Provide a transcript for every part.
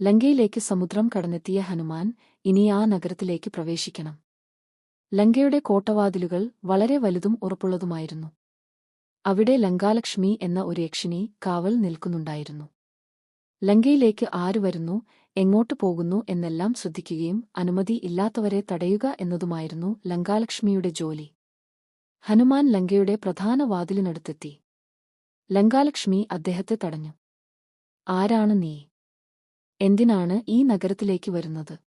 ലങ്കയിലേക്ക് സമുദ്രം കടന്നെത്തിയ ഹനുമാൻ ഇനി ആ നഗരത്തിലേക്ക് പ്രവേശിക്കണം. ലങ്കയുടെ കോട്ടവാതിലുകൾ വളരെ വലുതും ഉറപ്പുള്ളതുമായിരുന്നു. അവിടെ ലങ്കാലക്ഷ്മി എന്ന ഒരു യക്ഷിണി കാവൽ നിൽക്കുന്നുണ്ടായിരുന്നു. ലങ്കയിലേക്ക് ആരു വരുന്നു എങ്ങോട്ട് പോകുന്നു എന്നെല്ലാം ശ്രദ്ധിക്കുകയും അനുമതി ഇല്ലാത്തവരെ തടയുക എന്നതുമായിരുന്നു ലങ്കാലക്ഷ്മിയുടെ ജോലി. ഹനുമാൻ ലങ്കയുടെ പ്രധാന വാതിലിനടുത്തെത്തി. ലങ്കാലക്ഷ്മി അദ്ദേഹത്തെ തടഞ്ഞു. ആരാണ് നീ? എന്തിനാണ് ഈ നഗരത്തിലേക്ക് വരുന്നത്?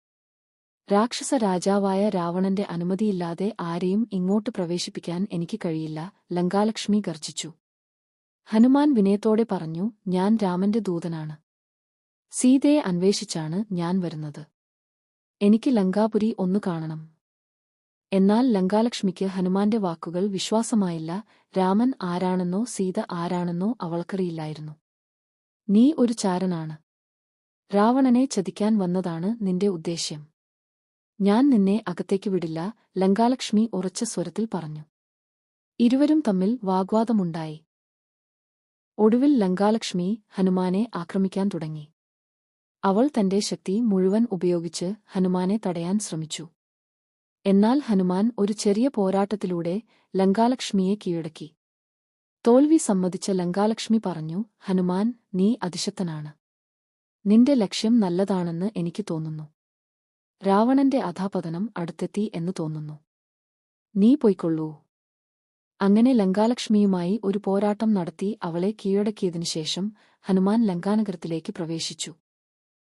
രാക്ഷസ രാജാവായ രാവണന്റെ അനുമതിയില്ലാതെ ആരെയും ഇങ്ങോട്ട് പ്രവേശിപ്പിക്കാൻ എനിക്ക് കഴിയില്ല ലങ്കാലക്ഷ്മി ഗർജിച്ചു ഹനുമാൻ വിനയത്തോടെ പറഞ്ഞു ഞാൻ രാമന്റെ ദൂതനാണ്. സീതയെ അന്വേഷിച്ചാണ് ഞാൻ വരുന്നത്. എനിക്ക് ലങ്കാപുരി ഒന്നു കാണണം. എന്നാൽ ലങ്കാലക്ഷ്മിക്ക് ഹനുമാന്റെ വാക്കുകൾ വിശ്വാസമായില്ല. രാമൻ ആരാണെന്നോ സീത ആരാണെന്നോ അവൾക്കറിയില്ലായിരുന്നു. നീ ഒരു ചാരനാണ്. രാവണനെ ചതിക്കാൻ വന്നതാണ് നിന്റെ ഉദ്ദേശ്യം. ഞാൻ നിന്നെ അകത്തേക്ക് വിടില്ല ലങ്കാലക്ഷ്മി ഉറച്ച സ്വരത്തിൽ പറഞ്ഞു. ഇരുവരും തമ്മിൽ വാഗ്വാദമുണ്ടായി. ഒടുവിൽ ലങ്കാലക്ഷ്മി ഹനുമാനെ ആക്രമിക്കാൻ തുടങ്ങി. അവൾ തന്റെ ശക്തി മുഴുവൻ ഉപയോഗിച്ച് ഹനുമാനെ തടയാൻ ശ്രമിച്ചു. എന്നാൽ ഹനുമാൻ ഒരു ചെറിയ പോരാട്ടത്തിലൂടെ ലങ്കാലക്ഷ്മിയെ കീഴടക്കി. തോൽവി സമ്മതിച്ച ലങ്കാലക്ഷ്മി പറഞ്ഞു ഹനുമാൻ നീ അതിശക്തനാണ്. നിന്റെ ലക്ഷ്യം നല്ലതാണെന്ന് എനിക്ക് തോന്നുന്നു. രാവണന്റെ അധാപതനം അടുത്തെത്തി എന്ന് തോന്നുന്നു. നീ പൊയ്ക്കൊള്ളൂ. അങ്ങനെ ലങ്കാലക്ഷ്മിയുമായി ഒരു പോരാട്ടം നടത്തി അവളെ കീഴടക്കിയതിനുശേഷം ഹനുമാൻ ലങ്കാനഗരത്തിലേക്ക് പ്രവേശിച്ചു.